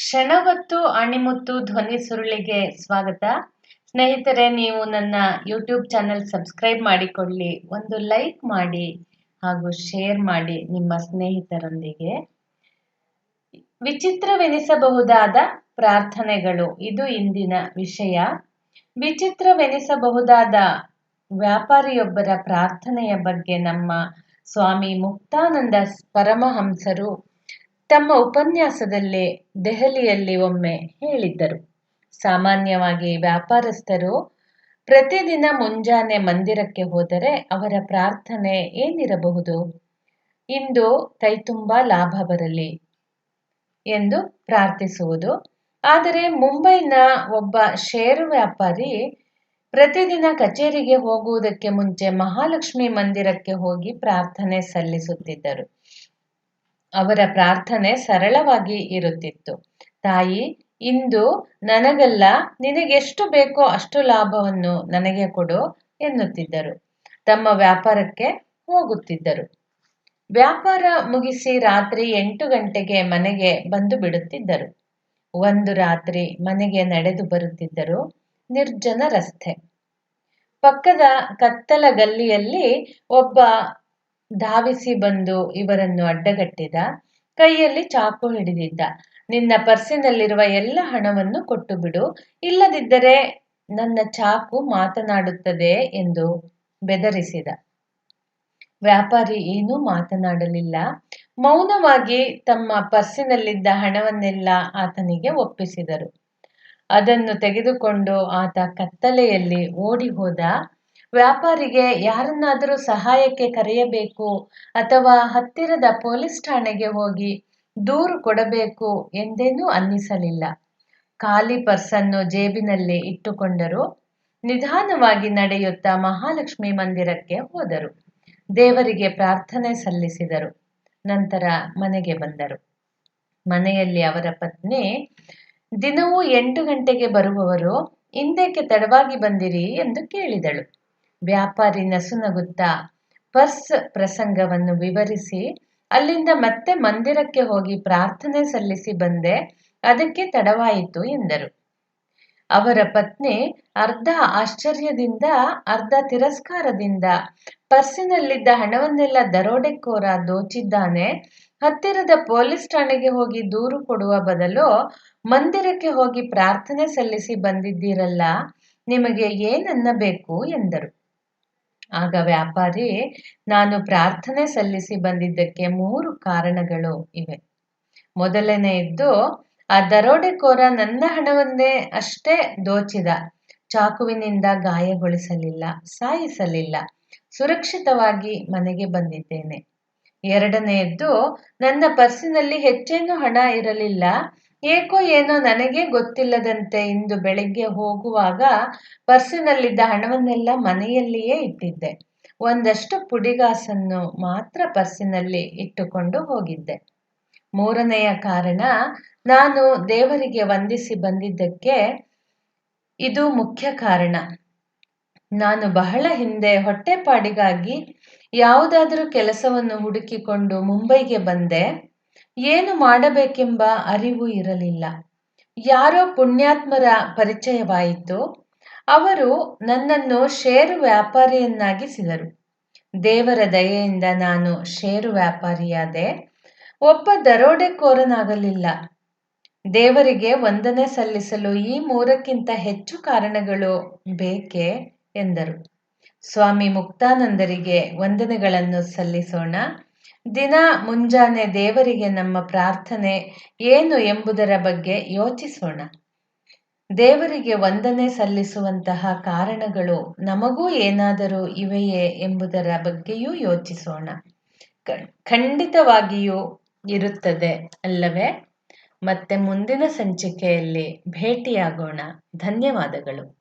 ಕ್ಷಣವತ್ತು ಅಣಿಮುತ್ತು ಧ್ವನಿ ಸುರುಳಿಗೆ ಸ್ವಾಗತ. ಸ್ನೇಹಿತರೆ, ನೀವು ನನ್ನ ಯೂಟ್ಯೂಬ್ ಚಾನೆಲ್ ಸಬ್ಸ್ಕ್ರೈಬ್ ಮಾಡಿಕೊಳ್ಳಿ. ಒಂದು ಲೈಕ್ ಮಾಡಿ ಹಾಗೂ ಶೇರ್ ಮಾಡಿ ನಿಮ್ಮ ಸ್ನೇಹಿತರೊಂದಿಗೆ. ವಿಚಿತ್ರವೆನಿಸಬಹುದಾದ ಪ್ರಾರ್ಥನೆಗಳು. ಇದು ಇಂದಿನ ವಿಷಯ. ವಿಚಿತ್ರವೆನಿಸಬಹುದಾದ ವ್ಯಾಪಾರಿಯೊಬ್ಬರ ಪ್ರಾರ್ಥನೆಯ ಬಗ್ಗೆ ನಮ್ಮ ಸ್ವಾಮಿ ಮುಕ್ತಾನಂದ ಪರಮಹಂಸರು ತಮ್ಮ ಉಪನ್ಯಾಸದಲ್ಲಿ ದೆಹಲಿಯಲ್ಲಿ ಒಮ್ಮೆ ಹೇಳಿದ್ದರು. ಸಾಮಾನ್ಯವಾಗಿ ವ್ಯಾಪಾರಸ್ಥರು ಪ್ರತಿದಿನ ಮುಂಜಾನೆ ಮಂದಿರಕ್ಕೆ ಹೋದರೆ ಅವರ ಪ್ರಾರ್ಥನೆ ಏನಿರಬಹುದು? ಇಂದು ಕೈತುಂಬ ಲಾಭ ಬರಲಿ ಎಂದು ಪ್ರಾರ್ಥಿಸುವುದು. ಆದರೆ ಮುಂಬೈನ ಒಬ್ಬ ಷೇರು ವ್ಯಾಪಾರಿ ಪ್ರತಿದಿನ ಕಚೇರಿಗೆ ಹೋಗುವುದಕ್ಕೆ ಮುಂಚೆ ಮಹಾಲಕ್ಷ್ಮಿ ಮಂದಿರಕ್ಕೆ ಹೋಗಿ ಪ್ರಾರ್ಥನೆ ಸಲ್ಲಿಸುತ್ತಿದ್ದರು. ಅವರ ಪ್ರಾರ್ಥನೆ ಸರಳವಾಗಿ ಇರುತ್ತಿತ್ತು. ತಾಯಿ, ಇಂದು ನನಗಲ್ಲ ನಿನಗೆಷ್ಟು ಬೇಕೋ ಅಷ್ಟು ಲಾಭವನ್ನು ನನಗೆ ಕೊಡು ಎನ್ನುತ್ತಿದ್ದರು. ತಮ್ಮ ವ್ಯಾಪಾರಕ್ಕೆ ಹೋಗುತ್ತಿದ್ದರು. ವ್ಯಾಪಾರ ಮುಗಿಸಿ ರಾತ್ರಿ ಎಂಟು ಗಂಟೆಗೆ ಮನೆಗೆ ಬಂದು ಬಿಡುತ್ತಿದ್ದರು. ಒಂದು ರಾತ್ರಿ ಮನೆಗೆ ನಡೆದು ಬರುತ್ತಿದ್ದರು ನಿರ್ಜನ ರಸ್ತೆ. ಪಕ್ಕದ ಕತ್ತಲ ಗಲ್ಲಿಯಲ್ಲಿ ಒಬ್ಬ ಧಾವಿಸಿ ಬಂದು ಇವರನ್ನು ಅಡ್ಡಗಟ್ಟಿದ, ಕೈಯಲ್ಲಿ ಚಾಕು ಹಿಡಿದಿದ್ದ. ನಿನ್ನ ಪರ್ಸಿನಲ್ಲಿರುವ ಎಲ್ಲ ಹಣವನ್ನು ಕೊಟ್ಟು ಬಿಡು ಇಲ್ಲದಿದ್ದರೆ ನನ್ನ ಚಾಕು ಮಾತನಾಡುತ್ತದೆ ಎಂದು ಬೆದರಿಸಿದ. ವ್ಯಾಪಾರಿ ಏನೂ ಮಾತನಾಡಲಿಲ್ಲ. ಮೌನವಾಗಿ ತಮ್ಮ ಪರ್ಸಿನಲ್ಲಿದ್ದ ಹಣವನ್ನೆಲ್ಲ ಆತನಿಗೆ ಒಪ್ಪಿಸಿದರು. ಅದನ್ನು ತೆಗೆದುಕೊಂಡು ಆತ ಕತ್ತಲೆಯಲ್ಲಿ ಓಡಿ ಹೋದ ವ್ಯಾಪಾರಿಗೆ ಯಾರನ್ನಾದರೂ ಸಹಾಯಕ್ಕೆ ಕರೆಯಬೇಕು ಅಥವಾ ಹತ್ತಿರದ ಪೊಲೀಸ್ ಠಾಣೆಗೆ ಹೋಗಿ ದೂರು ಕೊಡಬೇಕು ಎಂದೇನೂ ಅನ್ನಿಸಲಿಲ್ಲ. ಖಾಲಿ ಪರ್ಸನ್ನು ಜೇಬಿನಲ್ಲಿ ಇಟ್ಟುಕೊಂಡರು. ನಿಧಾನವಾಗಿ ನಡೆಯುತ್ತಾ ಮಹಾಲಕ್ಷ್ಮಿ ಮಂದಿರಕ್ಕೆ ಹೋದರು. ದೇವರಿಗೆ ಪ್ರಾರ್ಥನೆ ಸಲ್ಲಿಸಿದರು. ನಂತರ ಮನೆಗೆ ಬಂದರು. ಮನೆಯಲ್ಲಿ ಅವರ ಪತ್ನಿ, ದಿನವೂ ಎಂಟು ಗಂಟೆಗೆ ಬರುವವರು, ಹಿಂದಕ್ಕೆ ತಡವಾಗಿ ಬಂದಿರಿ ಎಂದು ಕೇಳಿದಳು. ವ್ಯಾಪಾರಿ ನಸುನಗುತ್ತಾ ಪರ್ಸ್ ಪ್ರಸಂಗವನ್ನು ವಿವರಿಸಿ, ಅಲ್ಲಿಂದ ಮತ್ತೆ ಮಂದಿರಕ್ಕೆ ಹೋಗಿ ಪ್ರಾರ್ಥನೆ ಸಲ್ಲಿಸಿ ಬಂದೆ, ಅದಕ್ಕೆ ತಡವಾಯಿತು ಎಂದರು. ಅವರ ಪತ್ನಿ ಅರ್ಧ ಆಶ್ಚರ್ಯದಿಂದ, ಅರ್ಧ ತಿರಸ್ಕಾರದಿಂದ ಪರ್ಸಿನಲ್ಲಿದ್ದ ಹಣವನ್ನೆಲ್ಲ ದರೋಡೆಕೋರ ದೋಚಿದ್ದಾನೆ, ಹತ್ತಿರದ ಪೊಲೀಸ್ ಠಾಣೆಗೆ ಹೋಗಿ ದೂರು ಕೊಡುವ ಬದಲು ಮಂದಿರಕ್ಕೆ ಹೋಗಿ ಪ್ರಾರ್ಥನೆ ಸಲ್ಲಿಸಿ ಬಂದಿದ್ದೀರಲ್ಲ, ನಿಮಗೆ ಏನನ್ನಬೇಕು ಎಂದರು. ಆಗ ವ್ಯಾಪಾರಿ, ನಾನು ಪ್ರಾರ್ಥನೆ ಸಲ್ಲಿಸಿ ಬಂದಿದ್ದಕ್ಕೆ ಮೂರು ಕಾರಣಗಳು ಇವೆ. ಮೊದಲನೆಯದ್ದು ಆ ದರೋಡೆಕೋರ ನನ್ನ ಹಣವನ್ನೇ ಅಷ್ಟೇ ದೋಚಿದ. ಚಾಕುವಿನಿಂದ ಗಾಯಗೊಳಿಸಲಿಲ್ಲ, ಸಾಯಿಸಲಿಲ್ಲ. ಸುರಕ್ಷಿತವಾಗಿ ಮನೆಗೆ ಬಂದಿದ್ದೇನೆ. ಎರಡನೆಯದ್ದು ನನ್ನ ಪರ್ಸಿನಲ್ಲಿ ಹೆಚ್ಚೇನು ಹಣ ಇರಲಿಲ್ಲ. ಏಕೋ ಏನೋ ನನಗೆ ಗೊತ್ತಿಲ್ಲದಂತೆ ಇಂದು ಬೆಳಿಗ್ಗೆ ಹೋಗುವಾಗ ಪರ್ಸಿನಲ್ಲಿದ್ದ ಹಣವನ್ನೆಲ್ಲ ಮನೆಯಲ್ಲಿಯೇ ಇಟ್ಟಿದ್ದೆ. ಒಂದಷ್ಟು ಪುಡಿಗಾಸನ್ನು ಮಾತ್ರ ಪರ್ಸಿನಲ್ಲಿ ಇಟ್ಟುಕೊಂಡು ಹೋಗಿದ್ದೆ. ಮೂರನೆಯ ಕಾರಣ, ನಾನು ದೇವರಿಗೆ ವಂದಿಸಿ ಬಂದಿದ್ದಕ್ಕೆ ಇದು ಮುಖ್ಯ ಕಾರಣ. ನಾನು ಬಹಳ ಹಿಂದೆ ಹೊಟ್ಟೆಪಾಡಿಗಾಗಿ ಯಾವುದಾದರೂ ಕೆಲಸವನ್ನು ಹುಡುಕಿಕೊಂಡು ಮುಂಬೈಗೆ ಬಂದೆ. ಏನು ಮಾಡಬೇಕೆಂಬ ಅರಿವು ಇರಲಿಲ್ಲ. ಯಾರೋ ಪುಣ್ಯಾತ್ಮರ ಪರಿಚಯವಾಯಿತು. ಅವರು ನನ್ನನ್ನು ಷೇರು ವ್ಯಾಪಾರಿಯನ್ನಾಗಿಸಿದರು. ದೇವರ ದಯೆಯಿಂದ ನಾನು ಷೇರು ವ್ಯಾಪಾರಿಯಾದೆ. ಒಬ್ಬ ದರೋಡೆಕೋರನಾಗಲಿಲ್ಲ. ದೇವರಿಗೆ ವಂದನೆ ಸಲ್ಲಿಸಲು ಈ ಮೂರಕ್ಕಿಂತ ಹೆಚ್ಚು ಕಾರಣಗಳು ಬೇಕೆ? ಎಂದರು. ಸ್ವಾಮಿ ಮುಕ್ತಾನಂದರಿಗೆ ವಂದನೆಗಳನ್ನು ಸಲ್ಲಿಸೋಣ. ದಿನ ಮುಂಜಾನೆ ದೇವರಿಗೆ ನಮ್ಮ ಪ್ರಾರ್ಥನೆ ಏನು ಎಂಬುದರ ಬಗ್ಗೆ ಯೋಚಿಸೋಣ. ದೇವರಿಗೆ ವಂದನೆ ಸಲ್ಲಿಸುವಂತಹ ಕಾರಣಗಳು ನಮಗೂ ಏನಾದರೂ ಇವೆಯೇ ಎಂಬುದರ ಬಗ್ಗೆಯೂ ಯೋಚಿಸೋಣ. ಖಂಡಿತವಾಗಿಯೂ ಇರುತ್ತದೆ ಅಲ್ಲವೇ? ಮತ್ತೆ ಮುಂದಿನ ಸಂಚಿಕೆಯಲ್ಲಿ ಭೇಟಿಯಾಗೋಣ. ಧನ್ಯವಾದಗಳು.